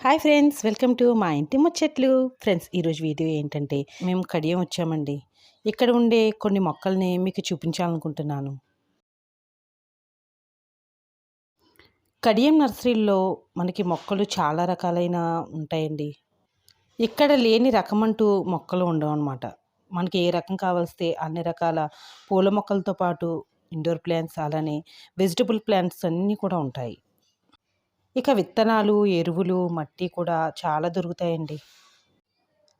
Hi friends welcome to మా ఇంటి ముచ్చట్లు. ఫ్రెండ్స్ ఈరోజు వీడియో ఏంటంటే మేము కడియం వచ్చామండి. ఇక్కడ ఉండే కొన్ని మొక్కల్ని మీకు చూపించాలనుకుంటున్నాను. కడియం నర్సరీలో మనకి మొక్కలు చాలా రకాలైన ఉంటాయండి. ఇక్కడ లేని రకం అంటూ మొక్కలు ఉండవు అనమాట మనకి ఏ రకం కావలిస్తే అన్ని రకాల పూల మొక్కలతో పాటు ఇండోర్ ప్లాంట్స్ అలానే వెజిటబుల్ ప్లాంట్స్ అన్నీ కూడా ఉంటాయి. ఇక విత్తనాలు ఎరువులు మట్టి కూడా చాలా దొరుకుతాయండి.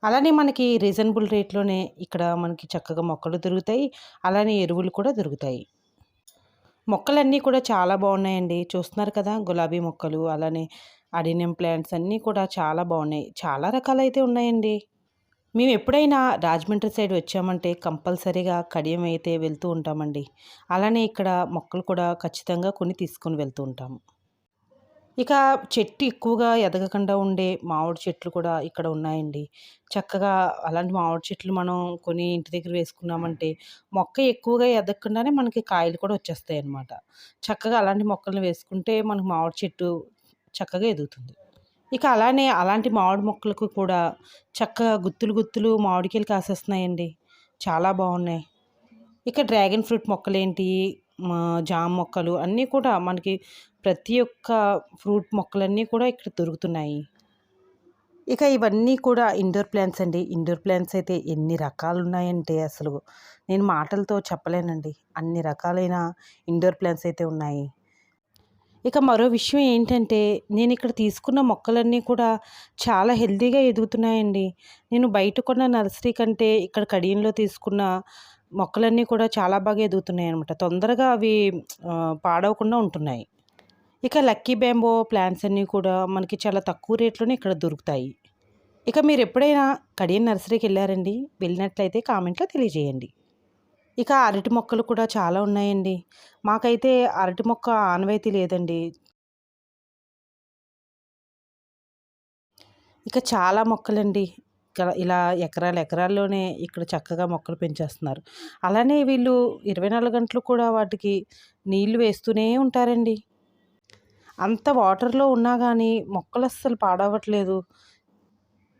అలానే మనకి రీజనబుల్ రేట్లోనే ఇక్కడ మనకి చక్కగా మొక్కలు దొరుకుతాయి. అలానే ఎరువులు కూడా దొరుకుతాయి. మొక్కలన్నీ కూడా చాలా బాగున్నాయండి. చూస్తున్నారు కదా గులాబీ మొక్కలు అలానే అడినియం ప్లాంట్స్ అన్నీ కూడా చాలా బాగున్నాయి. చాలా రకాలైతే ఉన్నాయండి. మేము ఎప్పుడైనా రాజమండ్రి సైడ్ వచ్చామంటే కంపల్సరీగా కడియం అయితే వెళ్తూ ఉంటామండి. అలానే ఇక్కడ మొక్కలు కూడా ఖచ్చితంగా కొని తీసుకొని వెళ్తూ ఉంటాము. ఇక చెట్టు ఎక్కువగా ఎదగకుండా ఉండే మామిడి చెట్లు కూడా ఇక్కడ ఉన్నాయండి. చక్కగా అలాంటి మామిడి చెట్లు మనం కొని ఇంటి దగ్గర వేసుకున్నామంటే మొక్క ఎక్కువగా ఎదగకుండానే మనకి కాయలు కూడా వచ్చేస్తాయి అన్నమాట. చక్కగా అలాంటి మొక్కలను వేసుకుంటే మనకు మామిడి చెట్టు చక్కగా ఎదుగుతుంది. ఇక అలానే అలాంటి మామిడి మొక్కలకు కూడా చక్కగా గుత్తులు గుత్తులు మామిడికాయలు కాసేస్తున్నాయండి. చాలా బాగున్నాయి. ఇక డ్రాగన్ ఫ్రూట్ మొక్కలేంటి? జామ మొక్కలు అన్నీ కూడా మనకి ప్రతి ఒక్క ఫ్రూట్ మొక్కలన్నీ కూడా ఇక్కడ దొరుకుతున్నాయి. ఇక ఇవన్నీ కూడా ఇండోర్ ప్లాంట్స్ అండి. ఇండోర్ ప్లాంట్స్ అయితే ఎన్ని రకాలు ఉన్నాయంటే అసలు నేను మాటలతో చెప్పలేనండి. అన్ని రకాలైన ఇండోర్ ప్లాంట్స్ అయితే ఉన్నాయి. ఇక మరో విషయం ఏంటంటే నేను ఇక్కడ తీసుకున్న మొక్కలన్నీ కూడా చాలా హెల్తీగా ఎదుగుతున్నాయండి. నేను బయట కొన్న నర్సరీ కంటే ఇక్కడ కడియంలో తీసుకున్న మొక్కలన్నీ కూడా చాలా బాగా ఎదుగుతున్నాయి అనమాట తొందరగా అవి పాడవకుండా ఉంటున్నాయి. ఇక లక్కీ బ్యాంబో ప్లాంట్స్ అన్నీ కూడా మనకి చాలా తక్కువ రేట్లోనే ఇక్కడ దొరుకుతాయి. ఇక మీరు ఎప్పుడైనా కడియన్ నర్సరీకి వెళ్ళారండి? వెళ్ళినట్లయితే కామెంట్లో తెలియజేయండి. ఇక అరటి మొక్కలు కూడా చాలా ఉన్నాయండి. మాకైతే అరటి మొక్క ఆనవాయితీ లేదండి. ఇక చాలా మొక్కలండి. ఇలా ఎకరాలు ఎకరాల్లోనే ఇక్కడ చక్కగా మొక్కలు పెంచేస్తున్నారు. అలానే వీళ్ళు ఇరవై నాలుగు గంటలు కూడా వాటికి నీళ్ళు వేస్తూనే ఉంటారండి. అంత వాటర్లో ఉన్నా కానీ మొక్కలు అస్సలు పాడవట్లేదు.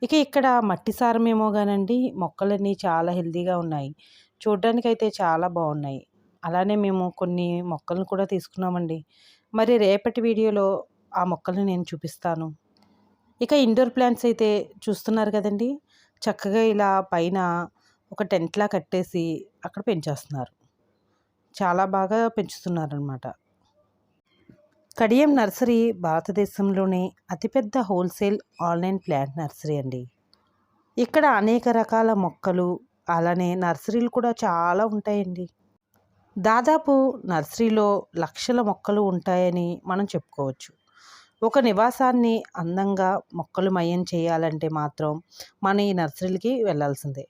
ఇక ఇక్కడ మట్టి సారమేమో కానండి మొక్కలన్నీ చాలా హెల్దీగా ఉన్నాయి. చూడ్డానికైతే అయితే చాలా బాగున్నాయి. అలానే మేము కొన్ని మొక్కలను కూడా తీసుకున్నామండి. మరి రేపటి వీడియోలో ఆ మొక్కల్ని నేను చూపిస్తాను. ఇక ఇండోర్ ప్లాంట్స్ అయితే చూస్తున్నారు కదండి. చక్కగా ఇలా పైన ఒక టెంట్లా కట్టేసి అక్కడ పెంచేస్తున్నారు. చాలా బాగా పెంచుతున్నారనమాట కడియం నర్సరీ భారతదేశంలోనే అతిపెద్ద హోల్సేల్ ఆన్లైన్ ప్లాంట్ నర్సరీ అండి. ఇక్కడ అనేక రకాల మొక్కలు అలానే నర్సరీలు కూడా చాలా ఉంటాయండి. దాదాపు నర్సరీలో లక్షల మొక్కలు ఉంటాయని మనం చెప్పుకోవచ్చు. ఒక నివాసాన్ని అందంగా మొక్కలు మయం చేయాలంటే మాత్రం మన ఈ నర్సరీలకి వెళ్ళాల్సిందే.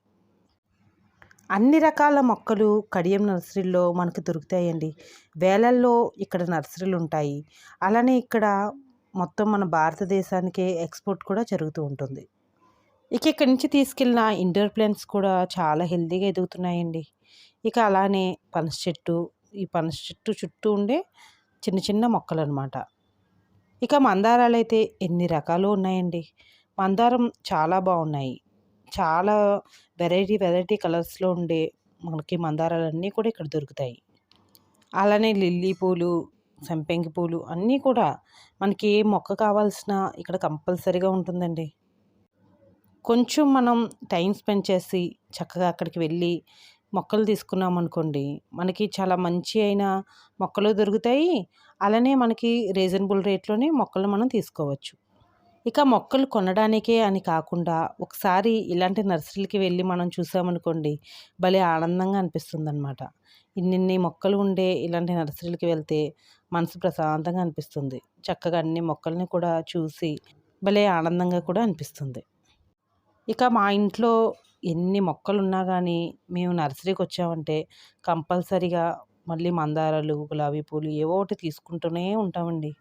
అన్ని రకాల మొక్కలు కడియం నర్సరీలో మనకు దొరుకుతాయండి. వేలల్లో ఇక్కడ నర్సరీలు ఉంటాయి. అలానే ఇక్కడ మొత్తం మన భారతదేశానికే ఎక్స్పోర్ట్ కూడా జరుగుతూ ఉంటుంది. ఇక ఇక్కడి నుంచి తీసుకెళ్ళిన ఇండోర్ ప్లాంట్స్ కూడా చాలా హెల్తీగా ఎదుగుతున్నాయండి. ఇక అలానే పనస చెట్టు ఈ పనస చెట్టు చుట్టూ ఉండే చిన్న చిన్న మొక్కలు అనమాట ఇక మందారాలు అయితే ఎన్ని రకాలు ఉన్నాయండి. మందారం చాలా బాగున్నాయి. చాలా వెరైటీ వెరైటీ కలర్స్లో ఉండే మనకి మందారాలన్నీ కూడా ఇక్కడ దొరుకుతాయి. అలానే లిల్లీ పూలు సంపెంగి పూలు అన్నీ కూడా మనకి ఏ మొక్క కావాల్సిన ఇక్కడ కంపల్సరీగా ఉంటుందండి. కొంచెం మనం టైం స్పెండ్ చేసి చక్కగా అక్కడికి వెళ్ళి మొక్కలు తీసుకున్నాం అనుకోండి మనకి చాలా మంచి అయిన మొక్కలు దొరుకుతాయి. అలానే మనకి రీజనబుల్ రేట్లోనే మొక్కలు మనం తీసుకోవచ్చు. ఇక మొక్కలు కొనడానికే అని కాకుండా ఒకసారి ఇలాంటి నర్సరీలకి వెళ్ళి మనం చూసామనుకోండి భలే ఆనందంగా అనిపిస్తుంది అనమాట ఇన్నిన్ని మొక్కలు ఉండే ఇలాంటి నర్సరీలకి వెళ్తే మనసు ప్రశాంతంగా అనిపిస్తుంది. చక్కగా అన్ని మొక్కల్ని కూడా చూసి భలే ఆనందంగా కూడా అనిపిస్తుంది. ఇక మా ఇంట్లో ఎన్ని మొక్కలు ఉన్నా కానీ మేము నర్సరీకి వచ్చామంటే కంపల్సరీగా మళ్ళీ మందారాలు గులాబీ పూలు ఏవో ఒకటి తీసుకుంటూనే ఉంటామండి.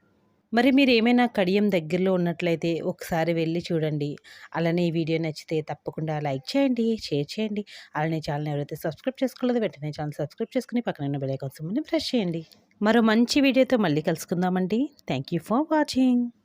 మరి మీరు ఏమైనా కడియం దగ్గరలో ఉన్నట్లయితే ఒకసారి వెళ్ళి చూడండి. అలానే ఈ వీడియో నచ్చితే తప్పకుండా లైక్ చేయండి షేర్ చేయండి. అలానే ఛానల్ ఎవరైతే సబ్స్క్రైబ్ చేసుకోలేదో వెంటనే ఛానల్ సబ్స్క్రైబ్ చేసుకుని పక్కన ఉన్న బెల్ ఐకాన్ ప్రెస్ చేయండి. మరో మంచి వీడియోతో మళ్ళీ కలుసుకుందామండి. Thank you for watching.